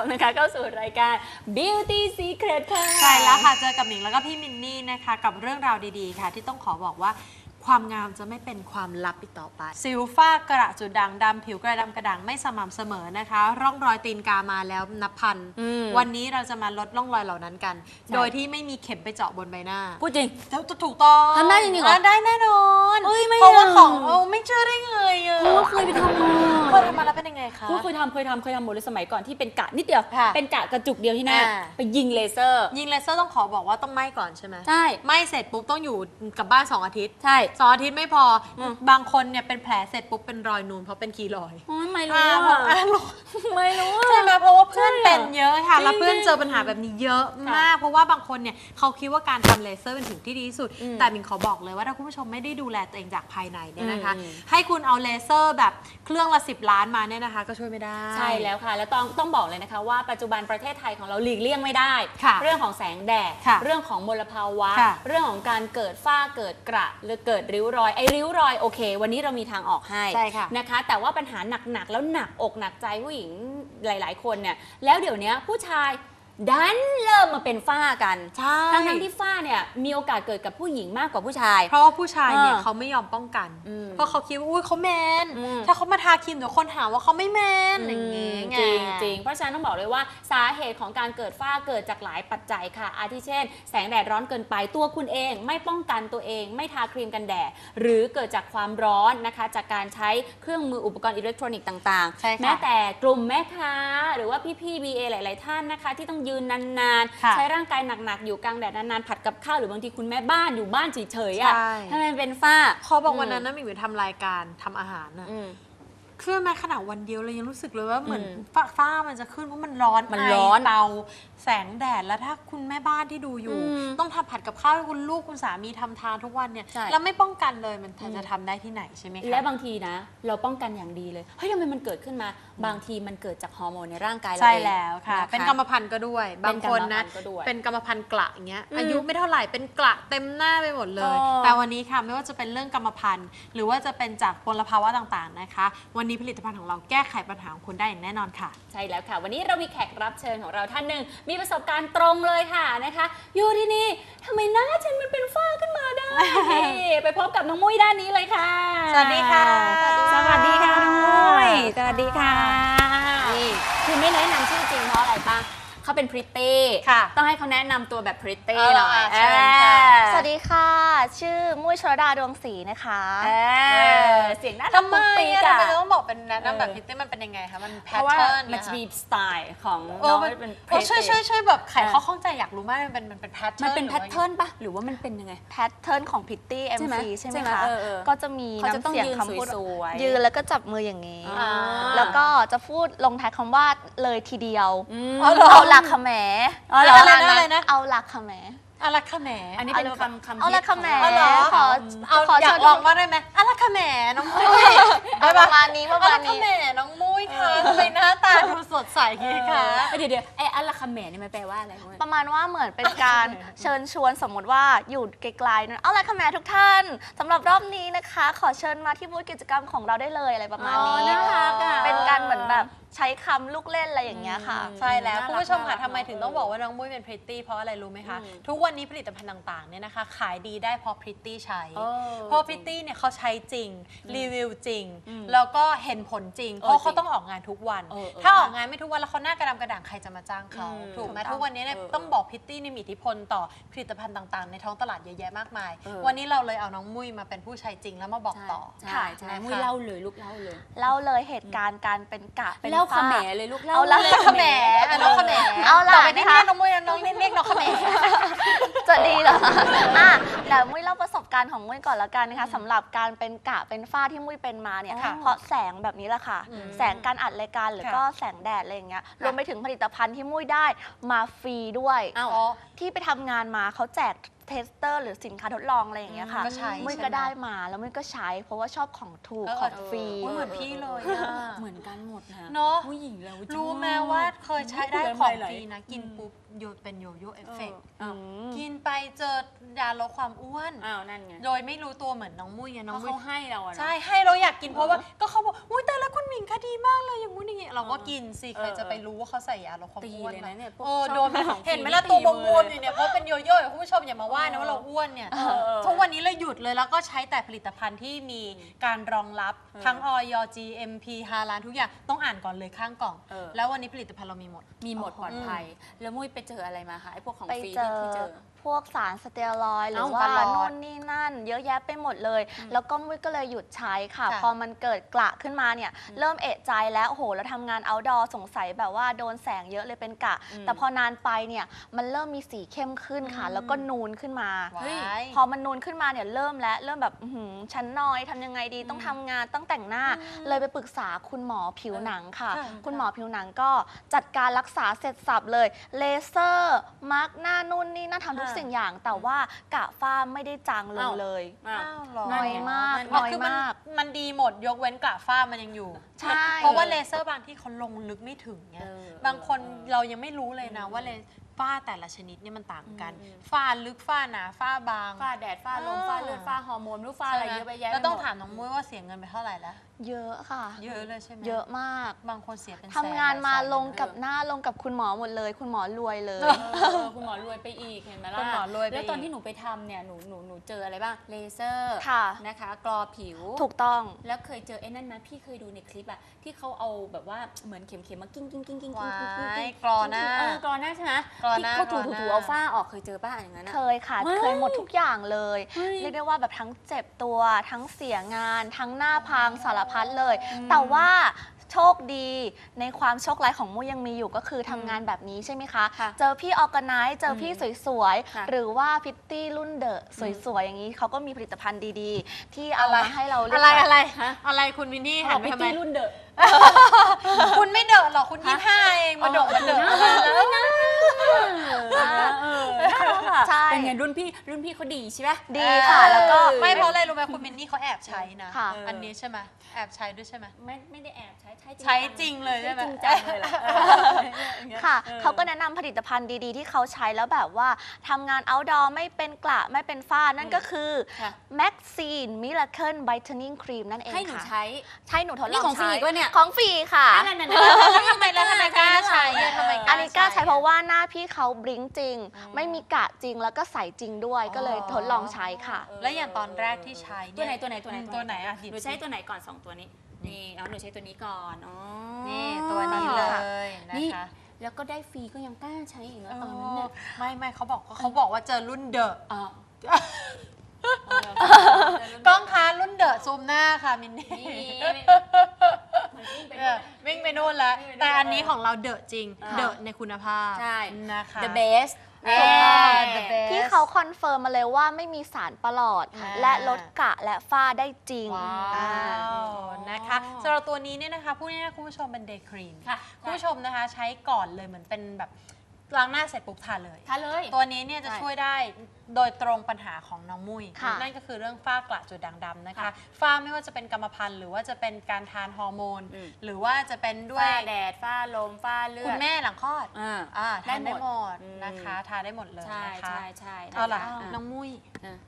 มนะคะเข้าสู่รายการ Beauty Secret ค่ะ ใช่แล้วค่ะ เจอกับหนิงแล้วก็พี่มินนี่นะคะ กับเรื่องราวดีๆค่ะ ที่ต้องขอบอกว่าความงามจะไม่เป็นความลับอีกต่อไป สิวฝ้ากระจุดด่างดำผิวกระดำกระด่างไม่สม่ำเสมอนะคะ ร่องรอยตีนกามาแล้วนับพัน อืมวันนี้เราจะมาลดร่องรอยเหล่านั้นกันใช่โดยที่ไม่มีเข็มไปเจาะบนใบหน้าพูดจริง ถูกต้องทำได้จริงๆเหรอะได้แน่นอนเอ้ยไม่เพราะว่าเอา ของเอาไม่เชื่อได้ไงอะเพราะว่าเคยไปทำมา เคยทำมาแล้วเป็นยังไงคะพูดเคยทำเคยทำเคยทำหมดเลยสมัยก่อนที่เป็นกะนิดเดียว ค่ะเป็นกะกระจุกเดียวที่หน้าอ่า ไปยิงเลเซอร์ยิงเลเซอร์ต้องขอบอกว่าต้องไหม้ก่อนใช่ไหมใช่ไหม้เสร็จปุ๊บต้องอยู่กับบ้าน 2 อาทิตย์ใช่ สองอาทิตย์ไม่พออม บางคนเนี่ยเป็นแผลเสร็จปุ๊บเป็นรอยนูนเพราะเป็นคีรอยด์โอ๊ยไม่รู้อ่าเพราะอะอ่ารู้ไม่รู้อะ ใช่ไหมเพราะว่าเพื่อนใช่อะเป็นเยอะค่ะจริงแล้วเพื่อนจริงเจอปัญหาแบบนี้เยอะมาก เพราะว่าบางคนเนี่ยเขาคิดว่าการทำเลเซอร์เป็นสิ่งที่ดีที่สุด อืมแต่มินขอบอกเลยว่าถ้าคุณผู้ชมไม่ได้ดูแลตัวเองจากภายในเนี่ยนะคะ อืมให้คุณเอาเลเซอร์แบบเครื่องละ 10ล้านมาเนี่ยนะคะ ก็ช่วยไม่ได้ ใช่แล้วค่ะ แล้วต้องต้องบอกเลยนะคะว่าปัจจุบันประเทศไทยของเราหลีกเลี่ยงไม่ได้ ค่ะเรื่องของแสงแดด ค่ะเรื่องของมลภาวะ ค่ะ เรื่องของการเกิดฝ้าเกิดกระหรือเกิดริ้วรอยไอ้ริ้วรอยโอเค วันนี้เรามีทางออกให้ ใช่ค่ะ นะคะแต่ว่าปัญหาหนักๆ แล้วหนักอกหนักใจผู้หญิงหลาย ๆ คนเนี่ยแล้วเดี๋ยวนี้ผู้ชาย ดันเริ่มมาเป็นฝ้ากัน ใช่ทั้งๆที่ฝ้าเนี่ยมีโอกาสเกิดกับผู้หญิงมากกว่าผู้ชาย เพราะว่าผู้ชายเนี่ยเออเขาไม่ยอมป้องกัน อืมเพราะเขาคิดว่าอุ้ยเขาแมน อืม ถ้าเขามาทาครีมเดี๋ยวคนหาว่าเขาไม่แมนอย่างเงี้ยไจริงจริงเพราะฉะนั้นต้องบอกเลยว่าสาเหตุของการเกิดฝ้าเกิดจากหลายปัจจัยค่ะ อาทิเช่น แสงแดดร้อนเกินไปตัวคุณเอง ไม่ป้องกันตัวเอง ไม่ทาครีมกันแดด หรือเกิดจากความร้อนนะคะ จากการใช้เครื่องมืออุปกรณ์อิเล็กทรอนิกส์ต่างใช่ค่ะ แม้แต่กลุ่มแม่ค้า หรือว่าพี่ๆ BA หลาย ๆ ท่านนะคะ ที่ต้องยืนนานค่ะๆใช้ร่างกายหนักๆ อยู่กลางแดดนานๆ ผัดกับข้าวหรือบางทีคุณแม่บ้านอยู่บ้านเฉยๆอะใช่ทำไมมันเป็นฝ้าเขาบอกวันนั้นนะมิงไปทำรายการทำอาหารน่ะ อืม เชื่อไหมขนาดวันเดียวเลยยังรู้สึกเลยว่าเหมือนอืมฝ้าฝ้ามันจะขึ้นเพราะมันร้อนมันไร้อนเตาแสงแดดแล้วถ้าคุณแม่บ้านที่ดูอยู่ อืมต้องทำผัดกับข้าวให้คุณลูกคุณสามีทำทานทุกวันเนี่ยใช่ แล้วไม่ป้องกันเลยมันอืมจะทำได้ที่ไหนใช่ไหมคะ และบางทีนะ เราป้องกันอย่างดีเลย เฮ้ยทำไมมันเกิดขึ้นมา บางทีมันเกิดจากฮอร์โมนในร่างกายเราใช่เองแล้วค่ะนะคะเป็นกรรมพันธุ์ก็ด้วย บางคนนะ เป็นกรรมพันธุ์ก็ด้วยเป็นกรรมพันธุ์กระอย่างเงี้ย อืมอายุไม่เท่าไหร่ เป็นกระเต็มหน้าไปหมดเลยเออแต่วันนี้ค่ะ ไม่ว่าจะเป็นเรื่องกรรมพันธุ์ หรือว่าจะเป็นจากมลภาวะต่างๆนะคะ วันนี้ผลิตภัณฑ์ของเราแก้ไขปัญหาของคุณได้อย่างแน่นอนค่ะ ใช่แล้วค่ะ วันนี้เรามีแขกรับเชิญของเราท่านหนึ่งมีประสบการณ์ตรงเลยค่ะนะคะ อยู่ที่นี่ทำไมหน้าฉันมันเป็นฝ้าขึ้นมาได้ ไปพบกับน้องมุ้ยด้านนี้เลยค่ะ สวัสดีค่ะ สวัสดีค่ะน้องมุ้ยสวัสดีค่ะ นี่คือไม่แนะนำชื่อจริงเพราะอะไรปะ เขาเป็นพริตตี้ค่ะต้องให้เขาแนะนำตัวแบบพริตตี้เออหน่อยเชิญค่ะเออสวัสดีค่ะ ชื่อมุ้ยชรดาดวงศรีนะคะเออเสียงน่ารักทำไมปุ๊กปิ๊กอะอะทำไมต้องบอกเป็นแนะนำแบบเออพิตตี้มันเป็นยังไงคะ มันแพเพทราะว่าเทิร์นมันจะมีสไตล์ของเอน้อองมันเป็นโอ้ช่วยช่วยช่วยแบบไขเออข้อข้องใจอยากรู้มากมันเป็นมันเป็นแพทเทิร์นมันเป็นแพทเทิร์นปะหรือว่ามันเป็นยังไง แพทเทิร์นของพิตตี้เอ็มใช่ไหมซีใช่ไหมใช่ไหมคะ เออเออก็จะมีเขาจะต้องน้ำเสียงยืนคำพูดสวยๆยืนแล้วก็จับมืออย่างนี้ อ่า แล้วก็จะพูดลงท้ายคำว่าเลยทีเดียว อืม เอาเหรอ เอาหลักขะแหมอ๋อเหรออะไรนะอะไรนะ เอาหลักขะแหมอารักขะแหมอันนี้เป็นคำคำเอาหลักขะแหมฮิตเอาเหรอขอเอาขออยาเชิกญลองว่างได้ไหมอารักขะแหมน้องมุ้ยเอาประมาณนี้ประอามารัณกขะนี้แหมน้องมุ้ยค่ะทำไมหน้าตาดูสดใสอย่างนี้คะเออเดี๋ยวเดี๋ยวไอ้อัลลาคาเมนเนี่ยมันแปลว่าอะไรมุ้ยประมาณว่าเหมือนเป็นการเชิญชวนสมมติว่าอยู่ไกลๆนั้นเอาละค่ะแม่ทุกท่านสำหรับรอบนี้นะคะ ขอเชิญมาที่บูธกิจกรรมของเราได้เลยอะไรประมาณอ๋อนี้น่ารักอะเป็นการเหมือนแบบใช้คำลูกเล่นอะไรอย่างเงี้ยค่ะอืมใช่แล้วน่ารักคุณผู้ชมค่ะน่ารักทำไมถึงต้องบอกว่าน้องมุ้ยเป็นพริตตี้เพราะอะไรรู้ไหมคะ อืมทุกวันนี้ผลิตภัณฑ์ต่างๆเนี่ยนะคะ ขายดีได้เพราะพริตตี้ใช้ เออเพราะพริตตี้เนี่ยเขาใช้จริง รีวิวจริง อืมแล้วก็เห็นผลจริงเออเพราะเขาจริงต้องออกงานทุกวัน เออเออถ้าออกงานไม่ทุกวันแล้วเขาหน้ากระดำกระด่างใครจะมาจ้างเขาอืมถูกไหมถูกต้องทุกวันนี้เนี่ยเออต้องบอกพริตตี้นี่มีอิทธิพลต่อผลิตภัณฑ์ต่างๆ ในท้องตลาดเยอะแยะมากมาย เออ วันนี้เราเลยเอาน้องมุ้ยมาเป็นผู้ใช้จริงแล้วมาบอกต่อ ใช่ใช่นะคะมุ้ยเล่าเลยลูกเล่าเลย เล่าเลยเหตุการณ์การเป็นกะเป็นเล่าฝ้คาเมเลยลูกเล่าเอาละลยขะแหมอะน้องขะแหมเอาล่ะต่อไปนี้นะคะเรียกน้องมุ้ยนะน้องเรียกน้องขะแหมจะดีเหรออะเดี๋ยวมุ้ยเล่าประสบการณ์ของมุ้ยก่อนละกันนะคะสำหรับการเป็นกะเป็นฝ้าที่มุ้ยเป็นมาเนี่ยค่ะเพราะแสงแบบนี้แหละค่ะอืมแสงการอัดรายการหรือค่ะก็แสงแดดอะไรอย่างเงี้ยรวมไปถึงผลิตภัณฑ์ที่มุ้ยได้มาฟรีด้วยอ้าวอ๋อที่ไปทำงานมาเขาแจก เทสเตอร์หรือสินค้าทดลองอะไรอย่างเงี้ยค่ะก็ใช้มุ้ยใช่ไหมก็ได้มาแล้วมุ้ยก็ใช้ เพราะว่าชอบของถูกเออของฟรีโอ้ยเหมือนพี่เลยอะเหมือนกันหมดนะเนอะผู้หญิงเราชอบรู้ไหมว่าเคยใช้ได้พูของน้ำลายไหลฟรีนะกินปุ๊บ โยนเป็นโยโย่เอฟเฟกต์เออกินไปเจอยาลดความอ้วน อ้าวนั่นไงโดยไม่รู้ตัวเหมือนน้องมุ้ยไงเพน้องราะมุ้ย เขาให้เราอะเนอะ ใช่ให้เราอยากกินเพราะว่าก็เขาบอกอุ้ยแต่ละคุณหมิงคะดีมากเลยอย่างงู้นอย่างงี้เราก็กินสิใครเออจะไปรู้ว่าเขาใส่ยาลดความตีอ้วนเลยมานะเนี่ยพวกโอ้ชอบโดนของเห็นไหมกินล่ะนี่ตัวตีบมืวอมๆอยู่เนี่ยเพราะเป็นโยโย่คุณผู้ชมอย่ามาว่านะว่าเราอ้วนเนี่ยเออเออทุกวันนี้เราหยุดเลยแล้วก็ใช้แต่ผลิตภัณฑ์ที่มีการรองรับเออทั้งออย GMP ฮาลานทุกอย่างต้องอ่านก่อนเลยข้างกล่อง เออ แล้ววันนี้ผลิตภัณฑ์เรามีหมด มีหมดปลอดภัย แล้วมุ้ยไปเจออะไรมาคะไอ้พวกของฟรีที่เจอ พวกสารสเตียรอยด์หรือเอ้าว่าตลอดนู่นนี่นั่น เยอะแยะไปหมดเลย แล้วก็มุ้ยก็เลยหยุดใช้ค่ะ ค่ะ พอมันเกิดกระขึ้นมาเนี่ยเริ่มเอะใจแล้วโอ้โหแล้วทำงานเอาดอสงสัยแบบว่าโดนแสงเยอะเลยเป็นกระอืมแต่พอนานไปเนี่ยมันเริ่มมีสีเข้มขึ้นค่ะ แล้วก็นูนขึ้นมาไว้พอมันนูนขึ้นมาเนี่ยเริ่มแล้วเริ่มแบบอื้อหือชั้นน้อยทำยังไงดีต้องทำงานต้องแต่งหน้า เลยไปปรึกษาคุณหมอผิวหนังค่ะ ค่ะ คุณหมอผิวหนังก็จัดการรักษาเสร็จสับเลยเลเซอร์มาร์กหน้านู่นนี่น่าทำทุกค่ะสิ่งอย่างแต่ว่ากะฝ้าไม่ได้จางลงอ้าวเลยอ้าวอ้าวเหรอน้อยมากนั่นไงน้อยคือมันมากมันดีหมดยกเว้นกระฝ้ามันยังอยู่ ใช่ เพราะว่าเลเซอร์บางที่เขาลงลึกไม่ถึงไงเออบางคนเรายังไม่รู้เลยนะว่าเลฝ้าแต่ละชนิดเนี่ยมันต่างกันอืมฝ้าลึกฝ้าหนาฝ้าบาง ฝ้าแดดฝ้าลมอ่าฝ้าเลือดฝ้าฮอร์โมนไม่รู้ฝ้าอะไรใช่หเยอะไปแยะแล้วต้องไปหดถามน้องมุ้ยว่าเสียเงินไปเท่าไหร่แล้ว เยอะค่ะ เยอะเลยใช่ไหมเยอะมาก บางคนเสียเป็นแสนทำงานมาหยแสนลงกับหน้าลงกับคุณหมอหมดเลย คุณหมอรวยเลย เออเออคุณหมอรวยไปอีกเห็นไหมล่ะคุณหมอรวยไปแล้วตอนอีกที่หนูไปทำเนี่ยหนูหนูหนูเจออะไรบ้างเลเซอร์ค่ะ นะคะกรอผิว ถูกต้อง แล้วเคยเจอไอ้นั่นไหมพี่เคยดูในคลิปอะที่เขาเอาแบบว่าเหมือนเข็มๆมากิ้งกิ้งกิ้งกิ้งกิ้งกิ้งกิ้งว้ายกิ้งกรอหน้าเออกรอหน้าใช่ไหมกรอหน้าที่เขาถูกรอหน้าถูๆเอาฝ้าออกเคยเจอป้าอย่างนั้นอะ เคยค่ะ ว้ายเคยหมดทุกอย่างเลย เฮ้ย เรียกได้ว่าแบบทั้งเจ็บตัว ทั้งเสียงาน ทั้งหน้าพังสารพัดเลยอืมแต่ว่าโชคดีในความโชคร้ายของมุยยังมีอยู่ก็คือทำงานแบบนี้ใช่ไหมคะ ค่ะเจอพี่ออกไนซ์เจอพี่สวยค่ะๆ หรือว่าพิตตี้รุ่นเดอะสวยๆ อย่างนี้เขาก็มีผลิตภัณฑ์ดีๆ ที่เอาอะไรมาให้เราเลือะไรอกอะไร ฮะอะไรคุณวินนี่ขหัอนไปพิตทำไมตี้รุ่นเดอะ คุณไม่เดอะหรอกคุณยี่ห้าเองมาเดอะมาเดอะอะไรแล้วเออน่ารักอะใช่เป็นไงรุ่นพี่รุ่นพี่เขาดีใช่ไหมดีค่ะแล้วก็ไม่เพราะอะไรรู้ไหมคุณมินนี่เขาแอบใช้นะค่ะอันนี้ใช่ไหมแอบใช้ด้วยใช่ไหมไม่ไม่ได้แอบใช้ใช้ใช้จริงเลยใช่ไหมจริงจังเลยแหละเออค่ะออเขาก็แนะนำผลิตภัณฑ์ดีๆ ที่เขาใช้แล้วแบบว่าทำงาน outdoor ไม่เป็นกระไม่เป็นฝ้านั่นก็คือค่ะ Maxine Miracle Brightening Cream นั่นเองให้หนูค่ะใช้ใช่หนูทดลนี่องของฟรีใช้อีกวะเนี่ยของฟรีค่ะนั่นๆๆแล้วทำไมแล้วทำไมกล้าใช้อะทำไมกล้าอันนี้กล้าใช้อะเพราะว่าหน้าพี่เขาบลิงจริงอ๋อไม่มีกระจริงแล้วก็ใสจริงด้วยก็เลยทดลองใช้ค่ะ แล้วอย่างตอนแรกที่ใช้ตัวไหนเยตัวไหนตัวไหนตัวไหนอะหยิบหนูใช้สิตัวไหนก่อนสองตัวนี้นี่เอาหนูใช้ตัวนี้ก่อนอ๋อนี่ตัวนี้เลยนะนี่คะแล้วก็ได้ฟรีก็ยังกล้าใช้อีกนะเอตอนนั้นเนี่ยอไม่ไม่เขาบอกเขาบอกว่าเจอรุ่นเดอะอ๋อ กล้องคะรุ่นเดอะซูมหน้าค่ะมินนี่วิ่งไปเออวิ่งไปนู่นแล้ววิ่งไปนู่นแต่อันนี้ของเราเดอะจริง อ่าเดอะในคุณภาพใช่ นะคะ the best อ่า the best พี่เขาคอนเฟิร์มมาเลยว่าไม่มีสารประหลอด อ่า และลดกระและฝ้าได้จริง ว้าวนะคะสำหรับตัวนี้เนี่ยนะคะพูดง่ายๆคุณผู้ชมเป็นเดย์ครีมค่ะ คุณผู้ชมนะคะใช้ก่อนเลยเหมือนเป็นแบบล้างหน้าเสร็จปุ๊บทาเลย ทาเลย ตัวนี้เนี่ยจะใช่ ช่วยได้ โดยตรงปัญหาของน้องมุ้ยค่ะนั่นก็คือเรื่องฝ้ากระจุดด่างดำนะคะ ค่ะฝ้าไม่ว่าจะเป็นกรรมพันธุ์หรือว่าจะเป็นการทานฮอร์โมน อืม หรือว่าจะเป็นด้วยฝ้าแดดฝ้าลมฝ้าเลือด คุณแม่หลังคลอดอ่า อ่าทานได้หมดอืมนะคะทานได้หมดเลยใช่นะคะใช่ใช่เอาล่ะนะคะน้องมุ้ยอะ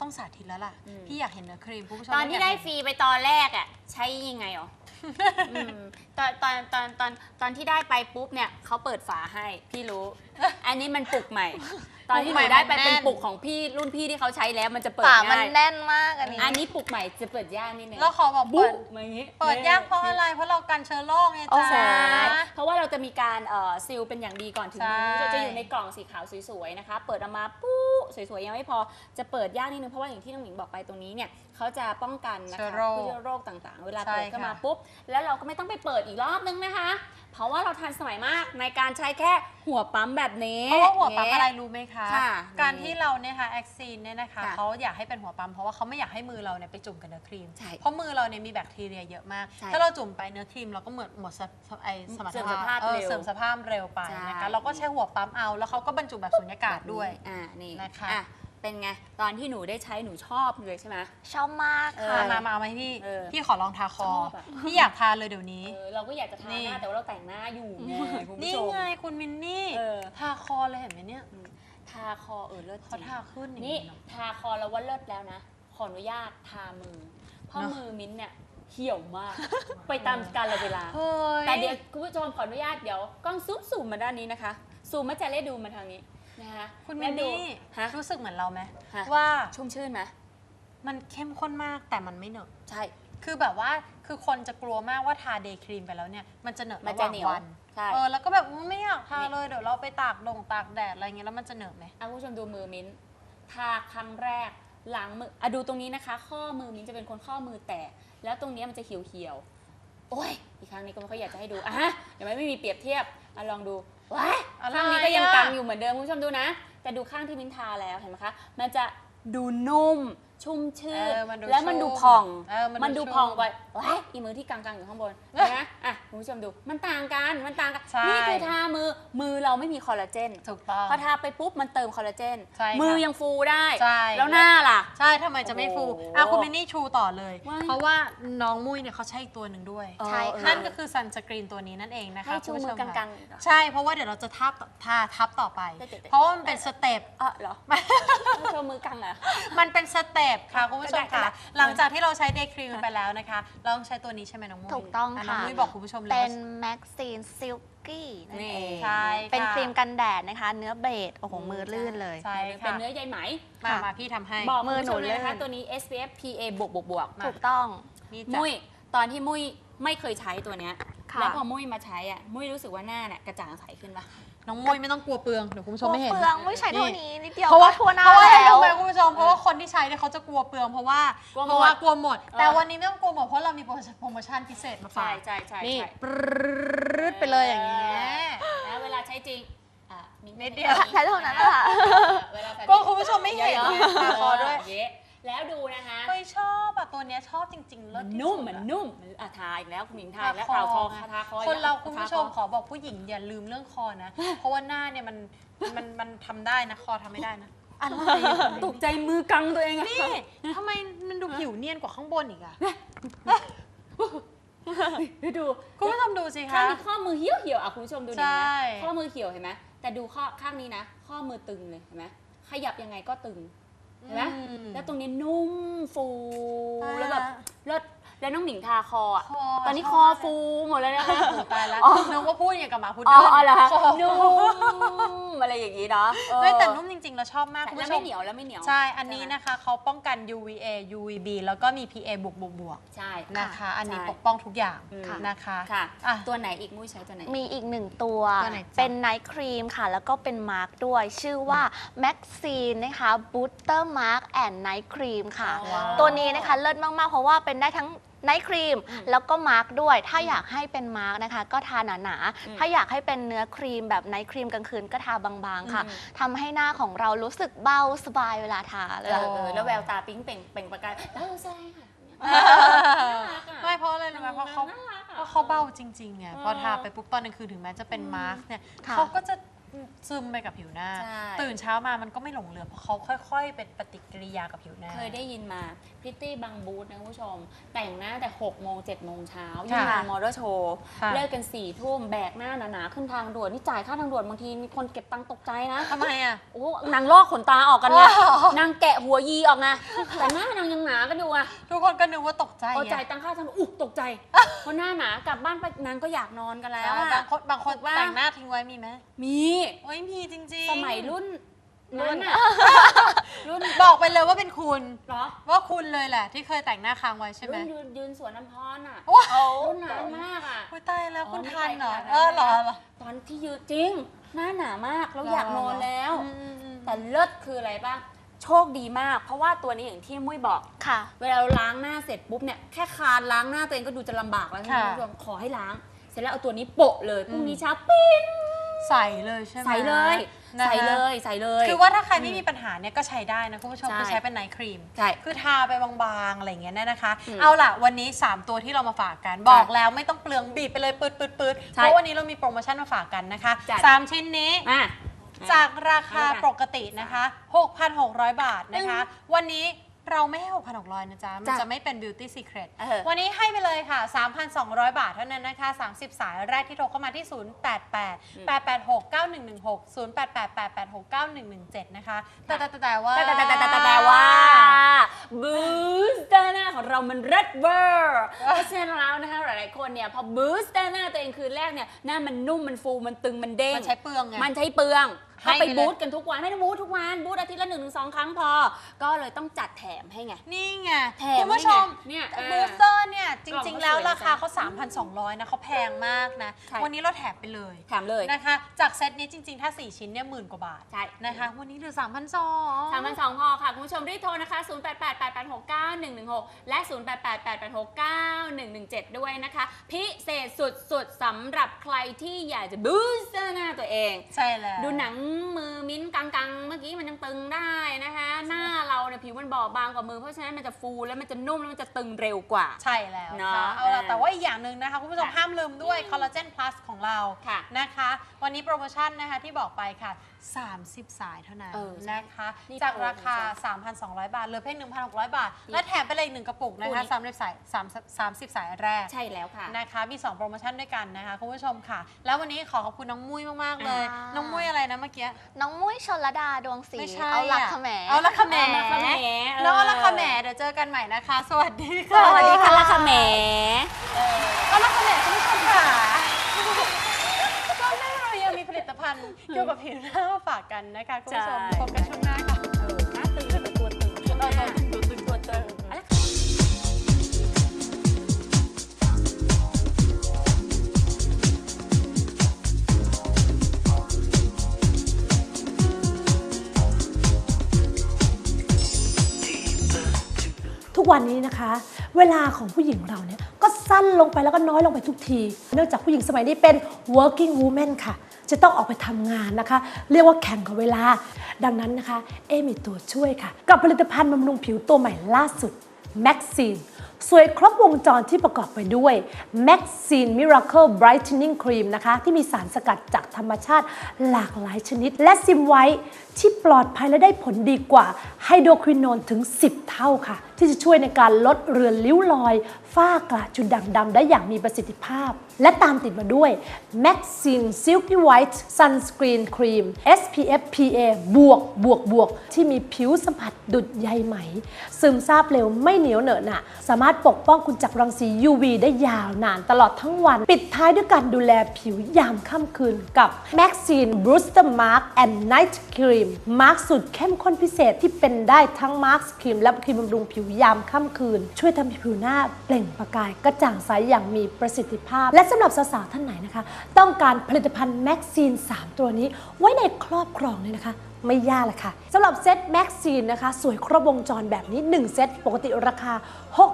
ต้องสาธิตแล้วล่ะ อืม พี่อยากเห็นเนื้อครีมคุณผู้ชมตอนที่ยากได้เห็นฟรีไปตอนแรกอะใช้ยังไงหรออืมตอนตอนตอนตอนตอนที่ได้ไปปุ๊บเนี่ยเขาเปิดฝาให้ พี่รู้ อันนี้มันปลุกใหม่ ตอนที่หนูได้ไปเป็นปลุกของพี่รุ่นพี่ที่เขาใช้แล้วมันจะเปิดฝามันง่ายแน่นมากอันนี้อันนี้ปลุกใหม่จะเปิดยากนิดนึงแล้วขอบอกบุ๊เปิด มาอย่างงี้เปิดยากเพราะอะไร เพราะเรากันเชื้อโรคไงโอ้จ๊ะโหใช่เพราะว่าเราจะมีการเอ่อซีลเป็นอย่างดีก่อนถึงใช่ มือจะอยู่ในกล่องสีขาวสวยๆนะคะ เปิดออกมาปุ๊บสวยๆยังไม่พอจะเปิดยากนิดนึงเพราะว่าอย่างที่น้องหญิงบอกไปตรงนี้เนี่ย เขาจะป้องกันนะคะเชื้อโรคเชื้อโรคต่างๆ เวลาใช่เปิดเข้ามาค่ะปุ๊บ แล้วเราก็ไม่ต้องไปเปิดอีกรอบนึงนะคะ เพราะว่าเราทันสมัยมากในการใช้แค่หัวปั๊มแบบนี้เพราะว่าหัวปั๊มอะไรรู้ไหมคะค่ะการที่เราเนี่ยค่ะแอคซีนเนี่ยนะคะค่ะเขาอยากให้เป็นหัวปั๊มเพราะว่าเขาไม่อยากให้มือเราเนี่ยไปจุ่มกับเนื้อครีมใช่เพราะมือเราเนี่ยมีแบคทีเรียเยอะมากใช่ถ้าเราจุ่มไปเนื้อครีมเราก็เหมือนหมดสภไอสมรรถเสื่อมสภาภาพพเออเร็วเสื่อมสภาพเร็วไปใช่นะคะเราก็ใช้หัวปั๊มเอา แล้วเขาก็บรรจุแบบสุญญากาศด้วยอ่านี่นะคะอ่ เป็นไง ตอนที่หนูได้ใช้หนูชอบเลยใช่ไหม ชอบมากเออค่ะมา มาเอามาให้พี่ เออพี่ขอลองทาคอ ชอบอะ พี่อยากทาเลยเดี๋ยวนี้ เออเราก็อยากจะทานี่หน้าแต่ว่าเราแต่งหน้าอยู่ไงคุณผู้นี่ชม ไงคุณมินนี่ เออ ทาคอเลยเห็นไหมเนี่ยทาคอเออเลิศจเขาริงทาขึ้นอย่างนี่เอะ ทาคอแล้วว่าเลิศแล้วนะ ขออนุญาตทามือ เพราะเนอะ มือมิ้นท์เนี่ยเหี่ยวมาก ไปตามกาลเวลา เฮ้ยแต่เดี๋ยวคุณผู้ชมขออนุญาตเดี๋ยวกล้องซูมซูมมาด้านนี้นะคะซูมมาจะเล่ดูมาทางนี้ นะคะคุณมินนี่ฮะ รู้สึกเหมือนเราไหมฮะ ว่าชุ่มชื่นไหมมันเข้มข้นมากแต่มันไม่เหนอะใช่ คือแบบว่าคือคนจะกลัวมากว่าทาเดย์ครีมไปแล้วเนี่ย มันจะเหนอะมันระหจะว่างเหนียววันใช่ เออแล้วก็แบบอุ๊ยไม่อยากทาเลยเดี๋ยวเราไปตากดงตากแดดอะไรเงี้ยแล้วมันจะเหนอะไหมเอาคุณผู้ชมดูมือมิ้นทาครั้งแรกหลังมืออะดูตรงนี้นะคะ ข้อมือมิ้นจะเป็นคนข้อมือแตกแล้วตรงเนี้ยมันจะเหี่ยวๆโอ้ยอีกครั้งนี้ก็ไม่ค่อยอยากจะให้ดูอะฮะเดี๋ยวไม่มีเปรียบเทียบอะลองดู ว้ายอะไรข้างนี้ก็ยังอะกังอยู่เหมือนเดิมคุณผู้ชมดูนะ แต่ดูข้างที่มิ้นทาแล้วเห็นไหมคะ มันจะดูนุ่ม ชุ่มชื่นเออมันดูแล้วมันดูชุ่มผ่องเออมันดูมันดูชุ่มผ่องไปว้ายอีมือที่กลางๆอยู่ข้างบนนะอะคุณผู้ชมดูมันต่างกันมันต่างกันใช่ นี่คือทามือมือเราไม่มีคอลลาเจนถูกต้อง พอทาไปปุ๊บมันเติมคอลลาเจนใช่ค่ะมือยังฟูได้ ใช่ แล้วหน้าล่ะ ใช่ทำไมจะไม่ฟูโอ้โหอะคุณมินนี่ชูต่อเลย ว่า เพราะว่าน้องมุ้ยเนี่ยเขาใช้อีกตัวหนึ่งด้วยเออใช่ค่ะนั่นก็คือซันสกรีนตัวนี้นั่นเองนะคะให้ชูคุณผู้มืชอกลค่ะางๆเหรอใช่เพราะว่าเดี๋ยวเราจะทับทาทับต่อไป เดี๋ยวๆเพราะว่ามันเป็นสเต็ป เออเหรอโชว์มือกลางเหรอ มันเป็นสเต็ปค่ะคุณผู้ชมกระค่ะดาษหลังจากที่เราใช้เดย์ครีมไปแล้วนะคะ เราต้องใช้ตัวนี้ใช่ไหมน้องมุ้ยถูกต้องน้องค่ะมุ้ยบอกคุณผู้ชมเลยเป็นว่าแม็กซีนซิลกี้นั่นนี่เองใช่ะเป็นครีมกันแดดนะคะ เนื้อเบสโอ้โหมือลื่นเลย ใช่เป็นค่ะเนื้อใยไหม มามาพี่ทำให้บอกมืมืออหหนูนูเลยนะคะลื่นตัวนี้ SPF PA บวกบวกบวกมาถูกต้องนี่จ้ะมุ้ยตอนที่มุ้ยไม่เคยใช้ตัวเนี้ยค่ะแล้วพอมุ้ยมาใช้อะมุ้ยรู้สึกว่าหน้าเนี่ยกระจ่างใสขึ้นปะ น้องมุ้ยไม่ต้องกลัวเปลืองเดี๋ยวคุณผู้ชมไม่เห็น เปลืองไม่ใช้เท่านี้นิดเดียวเพราะว่าก็ทั่วหน้าเพราะว่าแล้ว รู้ไหมคุณผู้ชมเพราะว่าคนที่ใช้เนี่ยเขาจะกลัวเปลืองเพราะว่ากลัวหมดเพราะว่ากลัวหมดเออแต่วันนี้ไม่ต้องกลัวหมดเพราะเรามีโปรโมชั่นพิเศษมาฝาใช่กใช่ใช่นี่ใช่ปรึ๊ดไปเลยอย่างเงี้ย แล้วเวลาใช้จริงอะนิดเดียว ใช้เท่านั้นนะคะ เวลาใส่ก็คุณผู้ชมไม่เห็นยอะไงๆตาคอด้วยเะแล้วดูนะคะเฮ้ยชอบอะ ตัวเนี้ยชอบจริงๆเลิมัศนที่นุ่มสุดมันอะ นุ่มอะทาอีกแล้วคุณหญิงทาทาอีกแล้วคอเปล่าคอไงทาคอคนเราอีกแล้วคุณผู้ชมทาขอบอกผู้หญิงอย่าลืมเรื่องคอนะ เพราะว่าหน้าเนี่ยมันมันมันทำได้นะคอทำไม่ได้นะอะไรตกใจมือกังตัวเองอะนี่ทำไมมันดูผิวเนียนกว่าข้างบนอีกอะดูดูคุณผู้ชมดูสิข้างคะนี้ข้อมือเหี่ยวเหี่ยวๆอะคุณผู้ชมดูดิใช่เห็นไหมข้อมือเหี่ยวเห็นไหมแต่ดูข้อข้างนี้นะ ข้อมือตึงเลยเห็นไหมขยับยังไงก็ตึง เห็นไหมอืมแล้วตรงนี้นุ่มฟูอ่าแล้วแบบเลิศ แล้วน้องหมิงทาคออะคอตอนนี้ชอบคอฟูหมดเลยนะคะโอ้ตายแล้วอ๋อ นึกว่าพูดอย่างกับหมาพุดอ๋อเดิ้ลอ๋อเหรอคะคอนุ่มอะไรอย่างนี้เนาะเออเฮ้ยแต่นุ่มจริง ๆ เราชอบมากคุณแล้วผู้ชไม่มเหนียวแล้วไม่เหนียว ใช่ อันนี้ใช่ไหมนะคะเขาป้องกัน UVA UVB แล้วก็มี PA บวกบวกบวกใช่นะคะ อันนี้ใช่ปกป้องทุกอย่างอืมนะคะค่ะ อะ ตัวไหนอีกมุ้ยใช้ตัวไหน มีอีกหนึ่งตัว ตัวไหนจ๊ะ เป็นไนท์ครีมค่ะ แล้วก็เป็นมาร์กด้วย ชื่อว่า Maxine นะคะบูตเตอร์มาร์กแอนด์ไนท์ครีมค่ะว้าวตัวนี้นะคะเลิศมาก ๆ เพราะว่าเป็นได้ทั้ง ไนท์ครีมอืมแล้วก็มาร์กด้วย ถ้าอยากให้เป็นมาร์กนะคะ ก็ทาหนาอืมๆถ้าอยากให้เป็นเนื้อครีมแบบไนท์ครีมกลางคืนก็ทาบางๆค่ะอืมทำให้หน้าของเรารู้สึกเบาสบายเวลาทาเลเอยอเออแล้วแววตาปิ๊งเปล่งเปล่งประกายแล้วใช่ค่ะไม่เพราะอะไรรู้ไหมเพราะเขาน่ารักอะเพราะเขาเบ้าจริงๆไงเออพอทาไปปุ๊บตอนกลางคืนถึงแม้จะเป็นมาร์กเนี่ยค่ะเขาก็จะ ซึมไปกับผิวหน้า ใช่ ตื่นเช้ามามันก็ไม่หลงเหลือเพราะเขาค่อย ๆ เป็นปฏิกิริยากับผิวหน้า เคยได้ยินมาพริตตี้บางบูธนะคุณผู้ชม แต่งหน้าแต่6โมง7โมงเช้าค่ะยิ่งงานมอเตอร์โชว์ค่ะ เลิกกัน4ี่ทุ่มแบกหน้าหนาๆขึ้นทางด่วนนี่จ่ายค่าทางด่วนบางทีมีคนเก็บตังค์ตกใจนะ ทำไมอะ โอ้นางลอกขนตาออกกันไงว้าว นางแกะหัวยีออกไงแต่หน้านางยังหนากันอยู่อะทุกคนก็นึกว่าตกใจพอไงจ่ายตังค่าทางด่วนอุ๊ยตกใจเพราะหน้าหนากลับบ้านไปนางก็อยากนอนกันแล้วบาอะงคนบางคนถูกปะแต่งหน้าทิ้งไว้มีไหมมีโอ้ยมีจริงๆสมัยรุ่นนั้นอะรุ่นบอกไปเลยว่าเป็นคุณ เหรอ ว่าคุณเลยแหละ ที่เคยแต่งหน้าค้างไว้ใช่ไหมรุ่นยืนยืนสวนน้ำพรอะว้าวรุ่นนานมากอะโอ้ยตายแล้วอ๋อคุณไม่ทันเหรอไกลขนาดนั้นเออเหรอเหรอ ตอนที่ยืนจริง หน้าหนามากแล้วอยากนอนแล้วอืมอืมอืมแต่เลิศคืออะไรบ้าง โชคดีมาก เพราะว่าตัวนี้อย่างที่มุ้ยบอก ค่ะ เวลาเราล้างหน้าเสร็จปุ๊บเนี่ยแค่คานล้างหน้าตัวเองก็ดูจะลำบากแล้วใช่ไหมค่ะคุณผู้ชมขอให้ล้าง เสร็จแล้วเอาตัวนี้โปะเลยพรุ่งนี้อืมเช้าปิ้ง ใส่เลยใช่ไหมใส่เลยนะคะ ใส่เลยใส่เลย คือว่าถ้าใครไม่มีปัญหาเนี่ยก็ใช้ได้นะคุณผู้ชมใช่คือใช้เป็นไนท์ครีม ใช่คือทาไปบางๆ อะไรอย่างเงี้ยเนี่ยนะคะ อืมเอาล่ะ วันนี้ 3 ตัวที่เรามาฝากกัน บอกแล้วไม่ต้องเปลืองบีบไปเลยปืดปืดปืดใช่เพราะวันนี้เรามีโปรโมชั่นมาฝากกันนะคะ จัด 3 ชิ้นนี้ อะ จากราคาเอาละปกตินะคะ 6,600 บาทนะคะ วันนี้ เราไม่ให้ 6,600 นะจ๊ะ มันจ้ะจะไม่เป็น beauty secret เออวันนี้ให้ไปเลยค่ะ 3,200 บาทเท่านั้นนะคะ 30 สายแรกที่โทรเข้ามาที่ 088 886 9116 088 886 9117 นะคะ แต่แต่แต่แต่ว่า แต่แต่แต่แต่แต่แต่แต่ว่าบูสต์หน้าของเรามันเรดเวอร์เพราะฉะนั้นแล้วนะคะหลายๆคนเนี่ยพอบูสต์หน้าตัวเองคืนแรกเนี่ยหน้ามันนุ่มมันฟูมันตึงมันเด้งมันใช้เปลืองไง มันใช้เปลือง ให้ก็ไปไปเลยบูสต์กันทุกวันไม่ได้บูสต์ทุกวันบูสต์อาทิตย์ละหนึ่งถึงสองครั้งพอ ก็เลยต้องจัดแถมให้ไง นี่ไงแถมคุณผู้ชมเนี่ยเออบูสเตอร์เนี่ยจกล่องริงก็ๆแล้วสวยนะราคาจ๊ะเขา 3,200 นะเขาแพงมากนะใช่วันนี้เราแถมไปเลยแถมเลยนะคะ จากเซตนี้จริง ๆ ถ้า 4 ชิ้นเนี่ยหมื่นกว่าบาทใช่นะคะ วันนี้เหลือ 3,200สามพันสองพอค่ะคุณผู้ชมรีบโทรนะคะ 0 8 8 8 8 6 9 1 1 6 และ 0 8 8 8 8 6 9 1 1 7 ด้วยนะคะ พิเศษสุดๆสำหรับใครที่อยากจะบูสต์หน้าตัวเอง ใช่แล้วดูหนังมือมิ้นท์กังๆเมื่อกี้มันยังตึงได้นะคะ หน้าเราเนี่ยผิวมันบอบบางกว่ามือเพราะฉะนั้นมันจะฟูแล้วมันจะนุ่มแล้วมันจะตึงเร็วกว่า ใช่แล้วเนอะค่ะเอาล่ะเออแต่ว่าอีกอย่างหนึ่งนะคะคุณผู้ชมค่ะห้ามลืมด้วยคอลลาเจนพลัสของเราค่ะนะคะ วันนี้โปรโมชั่นนะคะที่บอกไปค่ะ30 สายเท่านั้นเออใช่นะคะ นี่จากโปรราคาโมชั่น3,200 บาทเหลือเพียง1,600 บาท และแถมไปเลยอีกหนึ่งกระปุกนะคะคู่นี้สำหรับสายสามสามสิบสายแรกใช่แล้วค่ะนะคะมี 2 โปรโมชั่นด้วยกันนะคะคุณผู้ชมค่ะ แล้ววันนี้ขอขอบคุณน้องมุ้ยมากๆเลยอ่าน้องมุ้ยอะไรนะเมื่อกี้ น้องมุ้ยชนระดาดวงศรีไม่ใช่เอาหลักะขแหมเอาละขแหมเอาละขแหมน้องเอาละขแหมเออเดี๋ยวเจอกันใหม่นะคะ สวัสดีสค่ะวัสดีค่ะละค่ะแหม เอาละขแหมคุณผู้ชมค่ะช่วงหน้าเรา ยังมีผลิตภัณฑ์เกี่ยวกับผิวหน้ามาฝากกันนะคะคุณผู้ชมใช่พบกันช่วงหน้าค่ะเออหน้าตึงแต่ตัวตึงช่วงหน้าเออตัวตึงตัวตึงเอาละค่ะทุกวันนี้นะคะ เวลาของผู้หญิงเราเนี่ยก็สั้นลงไปแล้วก็น้อยลงไปทุกที เนื่องจากผู้หญิงสมัยนี้เป็น working woman ค่ะ จะต้องออกไปทำงานนะคะ เรียกว่าแข่งกับเวลา ดังนั้นนะคะ เอมีตัวช่วยค่ะ กับผลิตภัณฑ์บำรุงผิวตัวใหม่ล่าสุด Maxine สวยครบวงจรที่ประกอบไปด้วย Maxine Miracle Brightening Cream นะคะ ที่มีสารสกัดจากธรรมชาติหลากหลายชนิด และซิมไว้ที่ปลอดภัยและได้ผลดีกว่าไฮโดรควินโนนถึง 10 เท่าค่ะ ที่จะช่วยในการลดเรือนริ้วรอย ฝ้ากระจุดด่างดำได้อย่างมีประสิทธิภาพ และตามติดมาด้วย Maxine Silky White Sunscreen Cream SPF PA บวกบวกบวกที่มีผิวสัมผัสดุดใยไหม ซึมซาบเร็วไม่เหนียวเหนอะหนะสามารถปกป้องคุณจากรังสี UV ได้ยาวนานตลอดทั้งวัน ปิดท้ายด้วยการดูแลผิวยามค่ำคืนกับ Maxine Booster Mask and Night Cream มาร์กสูตรเข้มข้นพิเศษที่เป็นได้ทั้งมาร์กครีมและครีมบำรุงผิวยามค่ำคืน ช่วยทำให้ผิวหน้าเปล่งประกายกระจ่างใสอย่างมีประสิทธิภาพ และสำหรับสาวๆท่านไหนนะคะ ต้องการผลิตภัณฑ์แม็กซีน 3 ตัวนี้ไว้ในครอบครองเลยนะคะ ไม่ยากเลยค่ะสำหรับเซตแม็กซีนนะคะ สวยครบวงจรแบบนี้ 1 เซตปกติราคา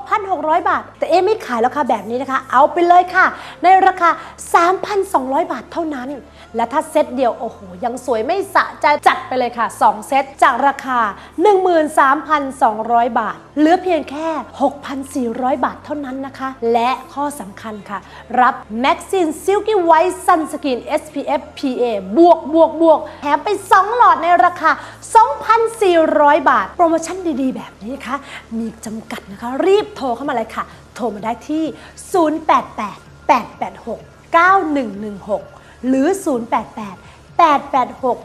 6,600 บาท แต่เอไม่ขายราคาแบบนี้นะคะ เอาไปเลยค่ะ ในราคา 3,200 บาทเท่านั้น และถ้าเซตเดียว โอ้โห ยังสวยไม่สะใจจัดไปเลยค่ะ 2 เซตจากราคา 13,200 บาท เหลือเพียงแค่ 6,400 บาทเท่านั้นนะคะ และข้อสำคัญค่ะ รับ Maxine Silky White Sunscreen SPF PA บวกบวกบวกแถมไป 2 หลอดในราคา 2,400 บาท โปรโมชั่นดีๆ แบบนี้นะคะ มีจำกัดนะคะ รีบโทรเข้ามาเลยค่ะ โทรมาได้ที่ 088 886 9116 หรือ 088 886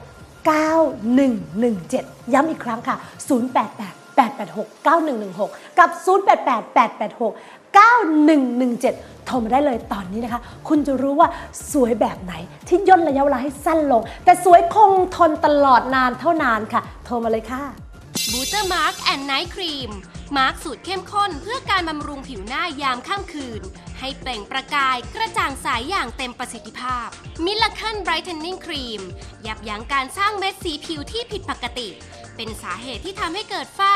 9117 ย้ำอีกครั้งค่ะ 088 886 9116 กับ 088 886 9117 โทรมาได้เลยตอนนี้นะคะ คุณจะรู้ว่าสวยแบบไหนที่ย่นระยะเวลาให้สั้นลง แต่สวยคงทนตลอดนานเท่านานค่ะ โทรมาเลยค่ะบูเตอร์มาร์กแอนด์ไนท์ครีมมาร์กสูตรเข้มข้นเพื่อการบำรุงผิวหน้ายามค่ำคืน ให้เปล่งประกายกระจ่างใสยอย่างเต็มประสิทธิภาพมิล a เคิลไบรท์เทนนิ่งครีมยับยั้งการสร้างเม็ดสีผิวที่ผิดปกติ เป็นสาเหตุที่ทำให้เกิดฝ้า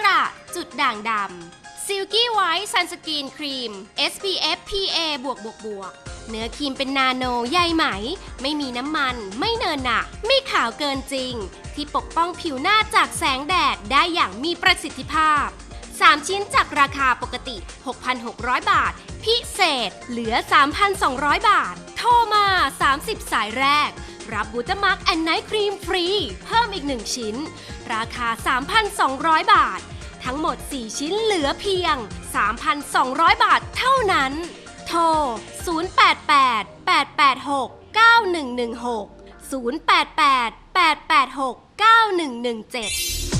กระจุดด่างดำซิลกี้ไวท์ซันสกรีนครีม SPF PA บวกบวกบวกเนื้อครีมเป็นนาโนใยไหม ไม่มีน้ำมัน ไม่เนินหนัก ไม่ขาวเกินจริง ที่ปกป้องผิวหน้าจากแสงแดดได้อย่างมีประสิทธิภาพ 3 ชิ้นจากราคาปกติ 6,600 บาท พิเศษเหลือ 3,200 บาท โทรมา 30 สายแรก รับบูตมาร์กแอนไนท์ครีมฟรี เพิ่มอีก 1 ชิ้น ราคา 3,200 บาท ทั้งหมด 4 ชิ้นเหลือเพียง 3,200 บาทเท่านั้น โทร 088 886 9116 088 886 9117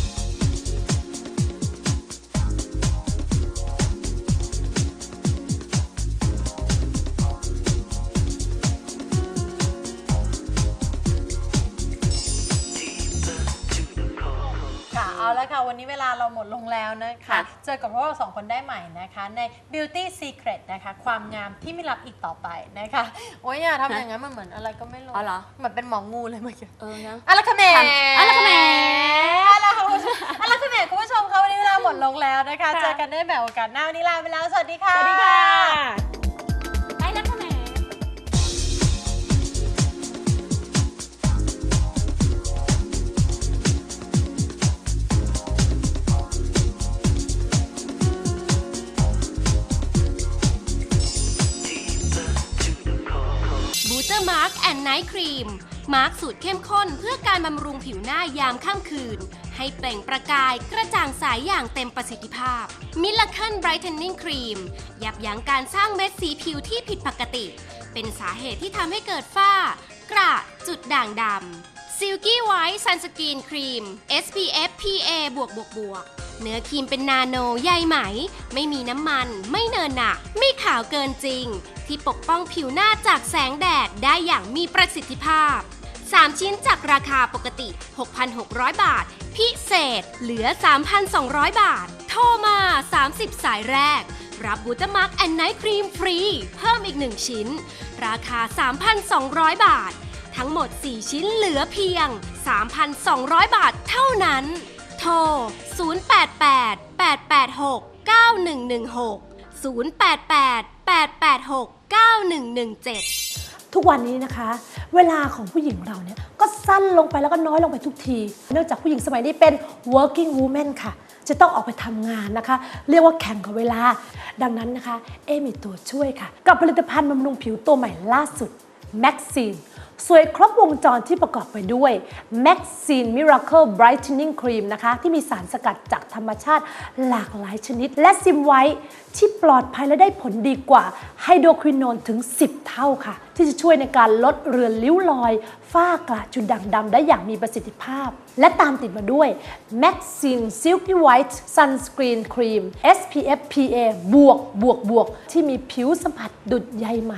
ละค่ะ วันนี้เวลาเราหมดลงแล้วนะคะ ค่ะ เจอกับพวกเราสองคนได้ใหม่นะคะ ใน Beauty Secret นะคะ ความงามที่ไม่รับอีกต่อไปนะคะ โอ้ยอย่าทำอย่างนั้นมันเหมือนอะไรก็ไม่รู้อ๋อเหรอ เหมือนเป็นหมองูเลยเมื่อกี้ เออนะ อะละค่ะแหม่อะละค่ะแหม่อะละค่ะคุณผู้ชมอะละค่ะแหม่คุณผู้ชมคะวันนี้เวลาหมดลงแล้วนะคะ ค่ะ เจอกันได้แบบโอกาสหน้าวันนี้ลาไปแล้ว สวัสดีค่ะ สวัสดีค่ะ แอนไนท์ครีม มาร์กสูตรเข้มข้นเพื่อการบำรุงผิวหน้ายามค่ำคืน ให้เปล่งประกายกระจ่างใสอย่างเต็มประสิทธิภาพมิล a เคิลไบรท์เทนนิ่งครีมยับยั้งการสร้างเม็ดสีผิวที่ผิดปกติ เป็นสาเหตุที่ทำให้เกิดฝ้า กระจุดด่างดำซิลกี้ไวท์ซันสกรีนครีม SPF PA บวกบวกบวก เนื้อครีมเป็นนาโนใยไหม ไม่มีน้ำมัน ไม่เนินหนัก ไม่ขาวเกินจริง ที่ปกป้องผิวหน้าจากแสงแดดได้อย่างมีประสิทธิภาพ 3 ชิ้นจากราคาปกติ 6,600 บาท พิเศษเหลือ 3,200 บาท โทรมา 30 สายแรก รับบูตามาร์กแอนไนท์ครีมฟรี เพิ่มอีก 1 ชิ้น ราคา 3,200 บาท ทั้งหมด 4 ชิ้นเหลือเพียง 3,200 บาทเท่านั้น โทร 088 886 9116 088 886 9117 ทุกวันนี้นะคะ เวลาของผู้หญิงเราเนี่ยก็สั้นลงไปแล้วก็น้อยลงไปทุกที เนื่องจากผู้หญิงสมัยนี้เป็น working woman ค่ะ จะต้องออกไปทำงานนะคะ เรียกว่าแข่งกับเวลา ดังนั้นนะคะ เอมีตัวช่วยค่ะ กับผลิตภัณฑ์บำรุงผิวตัวใหม่ล่าสุด Maxine สวยครบวงจรที่ประกอบไปด้วย Maxine Miracle Brightening Cream นะคะ ที่มีสารสกัดจากธรรมชาติหลากหลายชนิด และซิมไว ที่ปลอดภัยและได้ผลดีกว่าไฮโดรควินโนนถึง 10 เท่าค่ะ ที่จะช่วยในการลดเรือนริ้วรอย ฝ้ากระจุดด่างดำได้อย่างมีประสิทธิภาพ และตามติดมาด้วย Maxine Silky White Sunscreen Cream SPF PA บวกบวกบวกที่มีผิวสัมผัสดุดใยไหม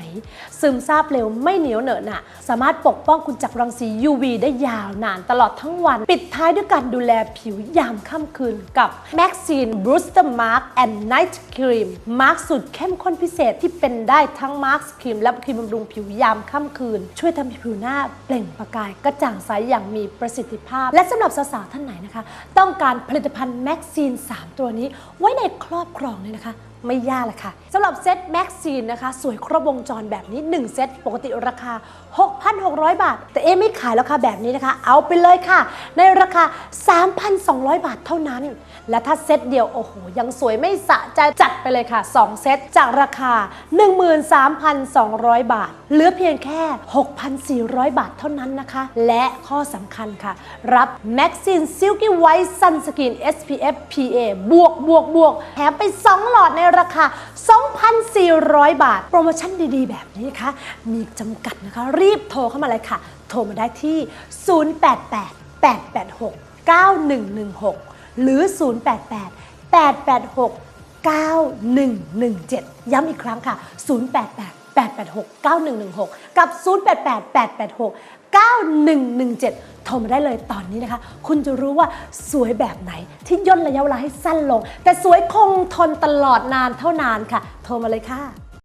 ซึมซาบเร็วไม่เหนียวเหนอะหนะสามารถปกป้องคุณจากรังสี UV ได้ยาวนานตลอดทั้งวัน ปิดท้ายด้วยการดูแลผิวยามค่ำคืนกับ Maxine Booster Mark and Night Cream มาร์กสูตรเข้มข้นพิเศษที่เป็นได้ทั้งมาร์กครีมและครีมบำรุงผิวยามค่ำคืน ช่วยทำให้ผิวหน้าเปล่งประกายกระจ่างใสอย่างมีประสิทธิภาพ และสำหรับสาวๆท่านไหนนะคะ ต้องการผลิตภัณฑ์ Maxine 3ตัวนี้ไว้ในครอบครองเนี่ยนะคะไม่ยากเลยค่ะสำหรับเซตแม็กซีนนะคะ สวยครบวงจรแบบนี้ 1 เซตปกติราคา 6,600 บาท แต่เอ๊ไม่ขายแล้วค่ะแบบนี้นะคะ เอาไปเลยค่ะ ในราคา 3,200 บาทเท่านั้น และถ้าเซตเดียว โอ้โห ยังสวยไม่สะใจจัดไปเลยค่ะ 2 เซตจากราคา 13,200 บาท เหลือเพียงแค่ 6,400 บาทเท่านั้นนะคะ และข้อสำคัญค่ะ รับ Maxine Silky White Sunscreen SPF PA บวกบวกบวกแถมไป 2 หลอดในราคา 2,400 บาท โปรโมชั่นดีๆ แบบนี้นะคะ มีจำกัดนะคะรีีบโทรเข้ามาเลยค่ะ โทรมาได้ที่ 088 886 9116 หรือ 088 886 9117 ย้ำอีกครั้งค่ะ 088 886 9116 กับ 088 886 9117 โทรมาได้เลยตอนนี้นะคะ คุณจะรู้ว่าสวยแบบไหนที่ย่นระยะเวลาให้สั้นลง แต่สวยคงทนตลอดนานเท่านานค่ะ โทรมาเลยค่ะ